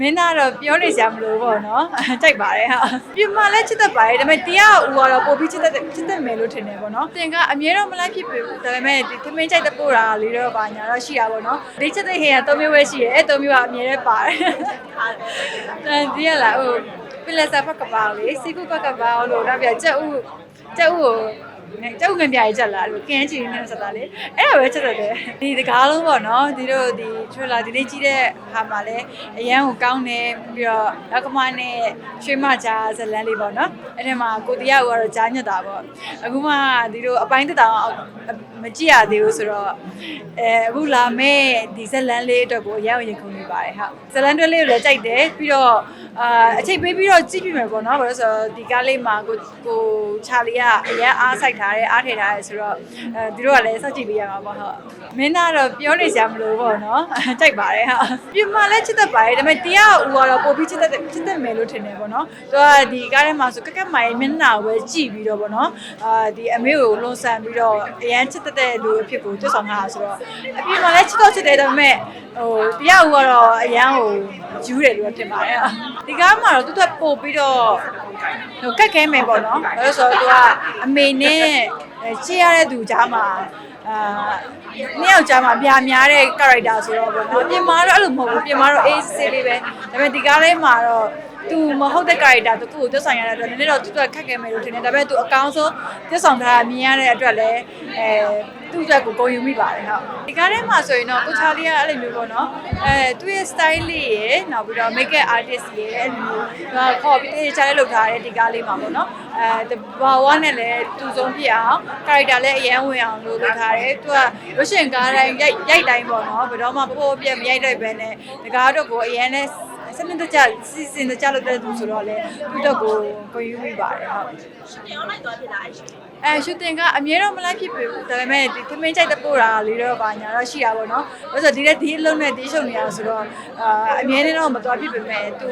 မင်းသားတော့ပြောနေစရာမလိုပေါ့နော်ကြိုက်ပါတယ်ဟာပြင်မာလည်းချစ်တတ်ပါတယ်ဒါပေမဲ့တရားဦးကတော့ပို့ပြီးချစ်တတ်ချစ်တတ်မယ်လို့ထင်တယ်ပေါ့နော်တင်ကအမြဲတော့မလိုက်ဖြစ်ပြီဒါပေမဲ့ဒီသမင်းကြိုက်တဲ့ပို့တာလေးတော့ပါညာတော့ရှိတာပေါ့နော်ဒီချစ်တဲ့ဟင်ကသုံးမျိုးပဲရှိတယ်အဲသုံးမျိုးကအမြဲတည်းပါတယ်အဲဒီရလားဟိုပလက်စာဖက်ကပါလေစီကုဖက်ကပါလို့တော့ပြကြက်ဦးကြက်ဦးကို ကျောက်ငံပြရကြလာလို့ကင်းချီနေစတာလေအဲ့ဒါပဲချက်တယ်ဒီတကားလုံးပေါ့နော်ဒီတို့ဒီ trailer ဒီနေ့ကြည့်တဲ့ဟာမှာလည်းအရန်ကိုကောင်းတယ်ပြီးတော့လောက်ကမနဲ့ရွှေမကြားဇလန်းလေးပေါ့နော်အဲ့ဒီမှာကိုတရားကတော့ကြားညက်တာပေါ့အခုမှဒီတို့အပိုင်းတက်တောင် မကြည့်ရသေးဘူးဆိုတော့အဲအခုလာမဲ့ဒီဇလန်းလေးအတွက်ကိုအရန်ရင်ခုန်နေပါတယ်ဟာဇလန်းတွဲလေးကိုလည်းကြိုက်တယ်ပြီးတော့အာအချိန်ပေးပြီးတော့ကြည့်ပြမယ်ပေါ့နော်ဘာလို့လဲဆိုတော့ဒီကားလေးမှာကိုကိုချာလီကအရန်အားစိုက်ထားတယ်အားထည့်ထားတယ်ဆိုတော့အဲဒီတို့ကလည်းစောင့်ကြည့်ပေးရမှာပေါ့ဟုတ်မင်းသားတော့ပြောနေစရာမလိုပေါ့နော်ကြိုက်ပါတယ်ဟာပြင်မာလည်းချစ်တတ်ပါတယ်ဒါပေမဲ့တရားဦးကတော့ပို့ပြီးချစ်တတ်ချစ်တတ်မယ်လို့ထင်တယ်ပေါ့နော်သူကဒီကားထဲမှာဆိုကက်ကက်မိုင်မျက်နှာကိုပဲကြည့်ပြီးတော့ပေါ့နော်အာဒီအမေကိုလွန်ဆန်ပြီးတော့အရန်ချစ်တတ်တဲ့လူအဖြစ်ကိုတွေ့ဆောင်ထားတာဆိုတော့အပြင်မှာလည်းချစ်တော့ချစ်တယ်ဒါပေမဲ့ဟိုတရားဦးကတော့အရန်ဟိုယူတယ်လို့ထင်ပါတယ်ဟာဒီကားမှာတော့သူကပို့ပြီးတော့ဟိုကက်ခဲမယ်ပေါ့နော်ဒါလို့ဆိုတော့သူကအမေနဲ့ချစ်ရတဲ့သူကြားမှာ အာနှစ်ယောက်ကြားမှာပြာများတဲ့ character ဆိုတော့ပေါ့နော်ပြင်မာတော့အဲ့လိုမဟုတ်ဘူးပြင်မာတော့အေးဆေးလေးပဲဒါပေမဲ့ဒီကားလေးမှာတော့သူမဟုတ်တဲ့ character တခုကိုသက်ဆိုင်ရတဲ့အတွက်နည်းနည်းတော့သူကခက်ခဲမယ်လို့ထင်တယ်ဒါပေမဲ့သူအကောင်းဆုံးသက်ဆောင်ထားတာမြင်ရတဲ့အတွက်လည်းအဲ သူ့အတွက်ကိုဂုဏ်ယူမိပါတယ်ဟုတ်ဒီကားထဲမှာဆိုရင်တော့ကိုချာလီကအဲ့လိုမျိုးပေါ့နော်အဲသူ့ရဲ့ style လေးရယ်နောက်ပြီးတော့ makeup artist ရယ်အဲ့လိုမျိုးသူကခေါ်ပြီးတေးချာလေးလုပ်ထားတဲ့ဒီကားလေးမှာပေါ့နော်အဲဘာဝနဲ့လည်းသူ့ဆုံးဖြစ်အောင် character လည်းအရန်ဝင်အောင်လုပ်လုပ်ထားတယ်သူကရုပ်ရှင်ကားတိုင်းရိုက်ရိုက်တိုင်းပေါ့နော်ဘယ်တော့မှပို့ပို့ပြက်မရိုက်တော့ဘဲနဲ့ဒီကားတော့ကိုအရန်နဲ့ စနစ်တကျစီစဉ်တကျလုပ်တဲ့သူဆိုတော့လေသူတော့ကိုကိုယူမိပါတယ်ဟုတ်တင် online သွားဖြစ်လာအဲ့ရှင်အဲရှူတင်ကအမြဲတော့မလိုက်ဖြစ်ပြီဒါပေမဲ့ဒီသမင်းကြိုက်တဲ့ပို့တာလေးတော့ပါညာတော့ရှိတာပေါ့နော်။ဘာလို့ဆိုဒီလက်ဒီအလုံးနဲ့ဒီရှုံနေရဆိုတော့အာအမြဲတမ်းတော့မတော်ဖြစ်ပေမဲ့သူ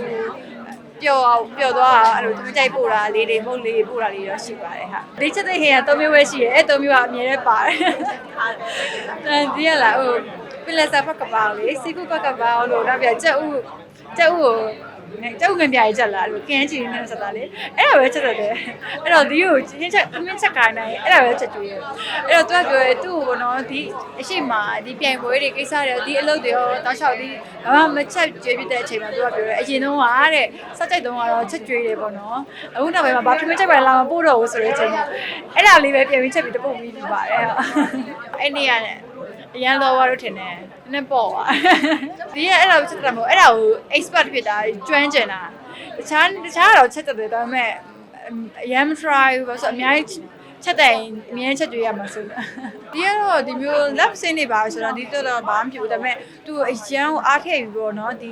ပျော်အောင်ပျော်သွားအောင်အဲ့လိုသမင်းကြိုက်ပို့တာလေးတွေမဟုတ်လေးပို့တာလေးတော့ရှိပါတယ်ဟာ။ဒီချက်တဲ့ဟင်ကသုံးမျိုးပဲရှိတယ်။အဲသုံးမျိုးကအမြဲတမ်းပါတယ်။အဲဒီရလားဟိုပလက်စာဖက်ကပါလေစီကုဖက်ကပါလို့တော့ပြကြက်ဥ ကြက်ဥကိုကျောက်ငံပြရကြလာလို့ကင်းချီနေစတာလေအဲ့ဒါပဲချက်တယ်အဲ့တော့ဒီကိုချင်းချက်သမင်းချက်ခိုင်းနိုင်အဲ့ဒါပဲချက်ကျွေးရအဲ့တော့သူကပြောရဲသူ့ကိုနော်ဒီအရှိမဒီပြိုင်ပွဲတွေကိစ္စတွေဒီအလုပ်တွေရောတောက်လျှောက်ဒီဘာမှမချက်ကျွေးပြတဲ့အချိန်မှာသူကပြောရဲအရင်တုန်းကတဲ့စက်ကြိုက်တုန်းကတော့ချက်ကျွေးတယ်ပေါ့နော်အခုနောက်ပိုင်းမှာဘာသမင်းချက်ပါလာမပို့တော့ဘူးဆိုတဲ့အချိန်မှာအဲ့ဒါလေးပဲပြန်ပြီးချက်ပြီးတပုတ်ပြီးပြပါတယ်အဲ့နေရနဲ့ အရန်တော့ဝါလို့ထင်တယ်နည်းပေါ့ပါဒီကအဲ့ဒါကိုချက်တာမဟုတ်အဲ့ဒါကို expert ဖြစ်တာကျွမ်းကျင်တာတခြားတခြားတော့ချက်တယ်ဒါပေမဲ့အရန် try ဘာလို့ဆိုအများကြီးချက်တယ်အများချက်ကြွေးရမှာဆိုတော့ဒီကတော့ဒီမျိုး lab scene တွေပါဆိုတော့ဒီတော့တော့ဘာမှမဖြစ်ဘူးဒါပေမဲ့သူအရန်ကိုအားထည့်ပြီးတော့เนาะဒီ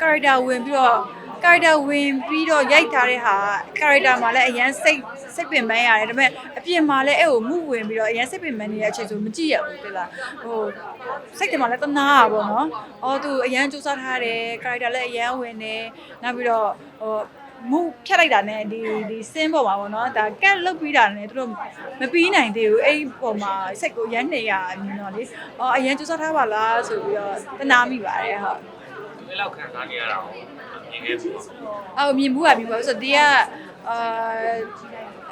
character ဝင်ပြီးတော့ character ဝင်ပြီးတော့ရိုက်ထားတဲ့ဟာ character မှာလည်းအရန်စိတ်စိတ်ပင်ပန်းရတယ်ဒါပေမဲ့အပြင်မှာလည်းအဲ့ကိုမှုဝင်ပြီးတော့အရန်စိတ်ပင်ပန်းနေတဲ့အချိန်ဆိုမကြည့်ရဘူးတိလားဟိုစိတ်တယ်မှာလည်းတနာတာပေါ့နော်အော်သူအရန်စူးစမ်းထားတယ် character လည်းအရန်ဝင်တယ်နောက်ပြီးတော့ဟိုမူဖြတ်လိုက်တာနဲ့ဒီဒီစင်းပေါ်မှာပေါ့နော်ဒါကက်လုတ်ပြီးတာနဲ့သူတို့မပြီးနိုင်သေးဘူးအဲ့ဒီပေါ်မှာစိတ်ကိုရမ်းနေရမြင်တော့လေအော်အရန်စူးစမ်းထားပါလားဆိုပြီးတော့တနာမိပါတယ်ဟုတ်ဘယ်လောက်ခံစားနေရတာ မြင်ခဲ့ဘူးအော်မြင်ဘူးပါမြင်ပါဆိုတော့ဒီကအာ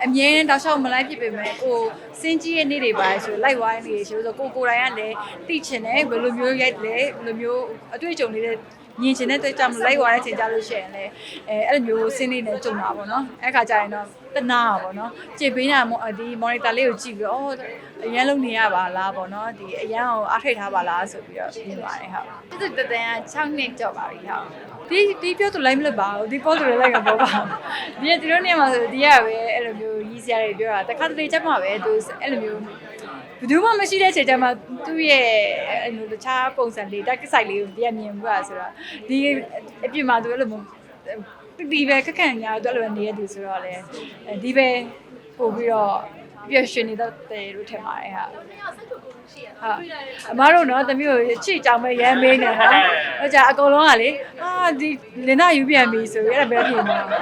အမြဲတမ်းတောက်လျှောက်မလိုက်ဖြစ်ပေမဲ့ကိုစင်းကြီးရဲ့နေ့တွေပါဆိုလိုက်ဝိုင်းနေဆိုတော့ကိုကိုယ်တိုင်ကလည်းသိချင်တယ်ဘယ်လိုမျိုးရိုက်တယ်ဘယ်လိုမျိုးအတွေ့အကြုံလေးတွေ မြင်ချင်တဲ့အတွက်ကြောင့်မလိုက်ဝါတဲ့ချိန်ကြလို့ရှိရင်လည်းအဲအဲ့လိုမျိုးစင်းလေးနဲ့ကြုံတာပေါ့နော်အဲ့ခါကျရင်တော့တနာပါပေါ့နော်ကြည့်ပေးတာဒီ monitor လေးကိုကြည့်ပြီးတော့အော်အရန်လုံးနေရပါလားပေါ့နော်ဒီအရန်ကိုအားထိတ်ထားပါလားဆိုပြီးတော့မြင်ပါတယ်ဟုတ်စစ်စစ်တန်က6နှစ်ကြောက်ပါပြီဟုတ်ဒီဒီပြောသူလိုက်မလို့ပါဘူးဒီပေါ်သူလည်းလိုက်မှာပေါ့ပါဒီကဒီလိုနေမှာဆိုဒီကပဲအဲ့လိုမျိုးရီးစရာတွေပြောတာတခါတလေချက်မှပဲသူအဲ့လိုမျိုး ဘယ်သူမှမရှိတဲ့ချိန်ကျမှသူ့ရဲ့အဲ့လိုတခြားပုံစံလေးတက်ဆိုင်လေးကိုပြန်မြင်ဘူးอ่ะဆိုတော့ဒီအပြင်မှာသူအဲ့လိုမျိုးဒီပဲခက်ခန့်ညာတော့အဲ့လိုနေရသူဆိုတော့လေဒီပဲပို့ပြီးတော့ပျော်ရွှင်နေတတ်တယ်လို့ထင်ပါတယ်ဟာဟုတ်အမတို့နော်တမီးကိုချစ်ကြောင်ပဲရမ်းမေးနေဟာဟိုကြအကုန်လုံးကလေအာဒီလင်နာယူပြန်ပြီဆိုရတဲ့ဘယ်ဖြစ်နေလဲ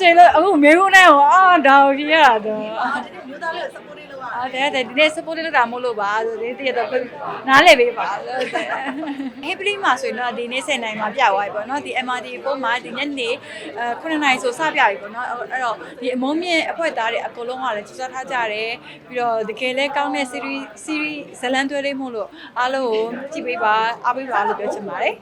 ချိန်လို့အခုမေကုန်းနဲ့ဟောအာဒါကိုကြည့်ရတာတော့မျိုးသားလေးကို support လေးလုပ်ရဟုတ်တယ်တဲ့ဒီနေ့ support လုပ်တာမို့လို့ပါဆိုဒီတည့်တော့နားလည်ပေးပါလို့တဲ့ Happy မှာဆိုရင်တော့ဒီနေ့7နိုင်မှာပြသွားပြီပေါ့နော်ဒီ MRT ပုံမှာဒီညနေအဲ9နိုင်ဆိုစပြပြီပေါ့နော်အဲ့တော့ဒီအမုံမြင့်အဖွဲသားတွေအကုန်လုံးကလည်းစူးစမ်းထားကြတယ်ပြီးတော့တကယ်လဲကောင်းတဲ့ series series ဇလန်တွဲလေးမို့လို့အားလုံးကိုကြည့်ပေးပါအားပေးပါလို့ပြောချင်ပါတယ်